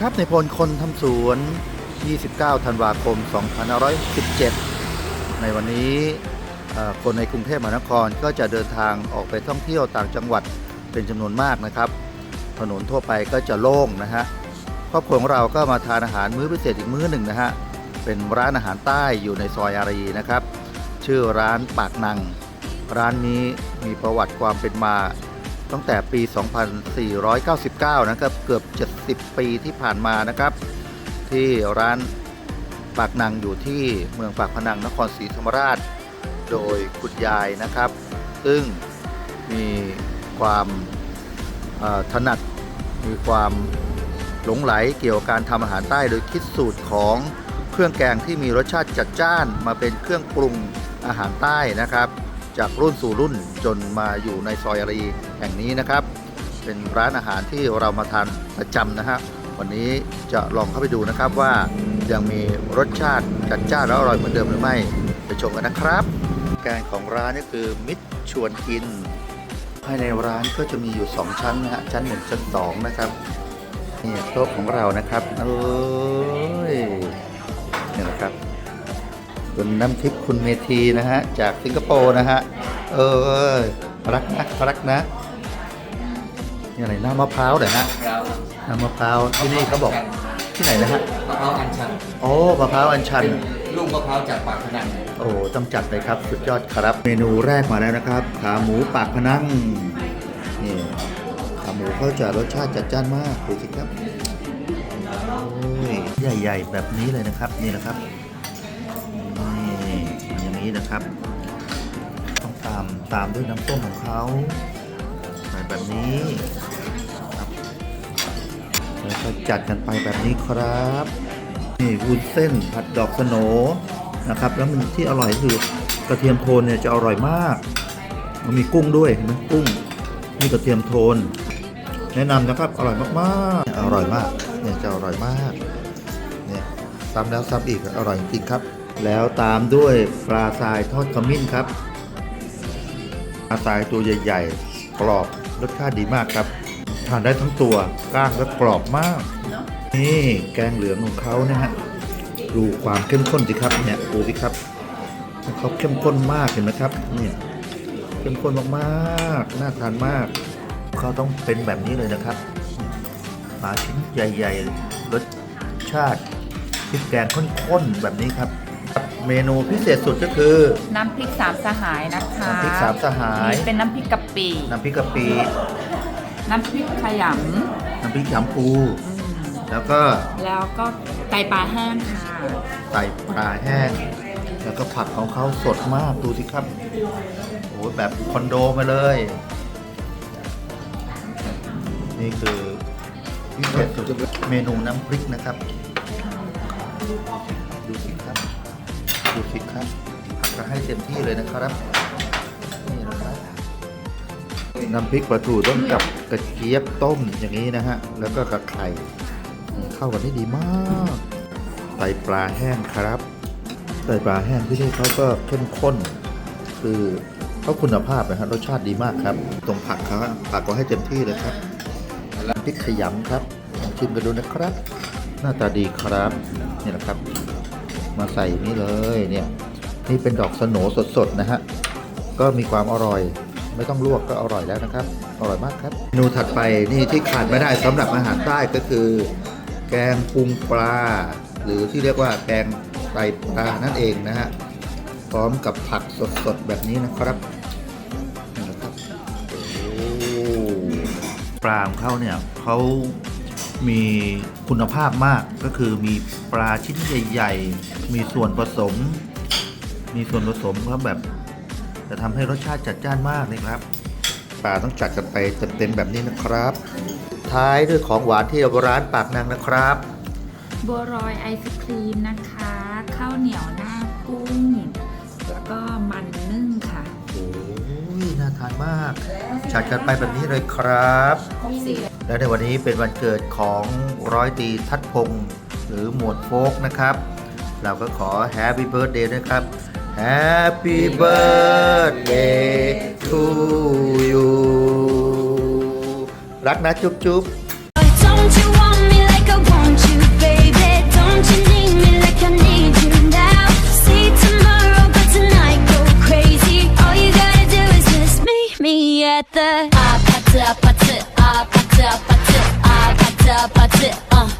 ครับในพลคนทำสวน 29 ธันวาคม 2517 ในวันนี้คนในกรุงเทพมหานครก็จะเดินทางออกไปท่องเที่ยวต่างจังหวัดเป็นจำนวนมากนะครับ ถนนทั่วไปก็จะโล่งนะฮะครอบครัวของเราก็มาทานอาหารมื้อพิเศษอีกมื้อหนึ่งนะฮะ เป็นร้านอาหารใต้อยู่ในซอยอารีนะครับ ชื่อร้านปากนัง ร้านนี้มีประวัติความเป็นมา ตั้งแต่ปี 2499 นะครับ เกือบ 70 ปีที่ผ่านมานะครับ ที่ร้านปากนังอยู่ที่เมืองปากพนังนครศรีธรรมราช โดยคุณยายนะครับ ซึ่งมีความถนัดมีความหลงไหลเกี่ยวกับการทำอาหารใต้โดยคิดสูตรของเครื่องแกงที่มีรสชาติจัดจ้านมาเป็นเครื่องปรุงอาหารใต้นะครับ จากรุ่นสู่รุ่นจนมาอยู่ในซอยอารีแห่งนี้นะครับ เป็นร้านอาหารที่เรามาทานประจำนะฮะวันนี้จะลองเข้าไปดูนะครับว่ายังมีรสชาติจัดจ้านและอร่อยเหมือนเดิมหรือไม่ไปชมกันนะครับ แกงของร้านนี่คือมิตรชวนกิน ภายในร้านก็จะมีอยู่ 2 ชั้นนะฮะชั้นหนึ่งชั้นสองนะครับนี่โต๊ะของเรานะครับเอ้ย คุณน้ำทิพย์คุณเมธีนะฮะ จากสิงคโปร์นะฮะ เออรักนะรักนะนี่อะไรน้ำมะพร้าวเหรอฮะครับน้ำมะพร้าวที่นี่เขาบอกที่ไหนนะฮะมะพร้าวอัญชันโอ้มะพร้าวอัญชันเป็นลูกมะพร้าวจากปากพนังโอ้ต้องจัดเลยครับสุดยอดครับ เมนูแรกมาแล้วนะครับ ขาหมูปากพนังนี่ขาหมูเขาจะรสชาติจัดจ้านมากดูสิครับโอ้ยใหญ่ๆแบบนี้เลยนะครับนี่นะครับนี่อย่าง นี้นะครับต้องตามตามด้วยน้ำต้มของเขาใส่แบบนี้ครับแล้วก็จัดกันไปแบบนี้ครับนี่วุ้นเส้นผัดดอกสโนนะครับ แล้วมันที่อร่อยคือกระเทียมโทนเนี่ยจะอร่อยมากมันมีกุ้งด้วยเห็นไหมกุ้งนี่กระเทียมโทน แนะนำนะครับอร่อยมากๆ อร่อยมากเนี่ยจะอร่อยมากเนี่ยซ้ำแล้วซ้ำอีกอร่อยจริงครับ แล้วตามด้วยปลาทรายทอดขมิ้นครับปลาทรายตัวใหญ่ๆ กรอบรสชาติดีมากครับ ทานได้ทั้งตัวก้างและกรอบมาก นี่แกงเหลืองของเขานะฮะดูความเข้มข้นสิครับเนี่ยดูสิครับเขาเข้มข้นมากเห็นไหมครับเนี่ยเข้มข้นมากๆน่าทานมากเขาต้องเป็นแบบนี้เลยนะครับปลาชิ้นใหญ่ ๆ รสชาติพริกแกงข้นๆแบบนี้ครับ เมนูพิเศษสุดก็คือ น้ำพริกสามสหายนะคะน้ำพริกสามสหาย นี่เป็นน้ำพริกกะปิน้ำพริกกะปิน้ำพริกขยน้ำพริกยำปูำอืมแล้วก็แล้วก็ไตปลาแห้งค่ะไตปลาแห้ง แล้วก็ผักของเขาสดมากดูสิครับโอ้โหแบบคอนโดมาเลย นี่คือพิเศษสุดเมนูน้ำพริกนะครับ ดูสิครับ ดูสิครับผักก็ให้เต็มที่เลยนะครับนี่นะครับน้ำพริกปลาทูต้มกับกระเจี๊ยบต้มอย่างนี้นะฮะแล้วก็กับไข่เข้ากันได้ดีมากไตปลาแห้งครับไตปลาแห้งที่นี่เขาก็เข้มข้น คือเขาคุณภาพนะฮะรสชาติดีมากครับ ตรงผักเขาผักก็ให้เต็มที่เลยครับน้ำพริกขยำครับลองชิมกันดูนะครับ หน้าตาดีครับนี่แหละครับ มาใส่นี่เลยเนี่ยนี่เป็นดอกสโหนสดๆนะฮะก็มีความอร่อย ไม่ต้องลวกก็อร่อยแล้วนะครับ อร่อยมากครับเมนูถัดไปนี่ที่ขาดไม่ได้สำหรับอาหารใต้ก็คือ แกงปุงปลา หรือที่เรียกว่าแกงไตปลานั่นเองนะฮะพร้อมกับผักสดๆแบบนี้นะครับนะครับปลาของเขาเนี่ยเขา มีคุณภาพมากก็คือมีปลาชิ้นใหญ่ ๆ มีส่วนผสม มีส่วนผสมครับแบบ จะทำให้รสชาติจัดจ้านมากเลยครับปลาต้องจัดกันไปเต็มๆแบบนี้นะครับ ท้ายด้วยของหวานที่ร้านปากนางนะครับ บัวรอยไอศครีมนะคะ ข้าวเหนียวหน้ากุ้งแล้วก็มันนึ่งค่ะโอ้ยน่าทานมากจัดกันไปแบบนี้เลยครับ และในวันนี้เป็นวันเกิดของร้อยตีทัดพงศ์หรือหมวดโฟกนะครับ เราก็ขอแฮปปี้เบิร์ดเดย์นะครับ Happy birthday to you รักนะจุ๊บจุ๊บ Don't you want me like I want you, baby? Don't you need me like I need you now? See tomorrow, but tonight go crazy. All you gotta do is just meet me at the kapatı ah.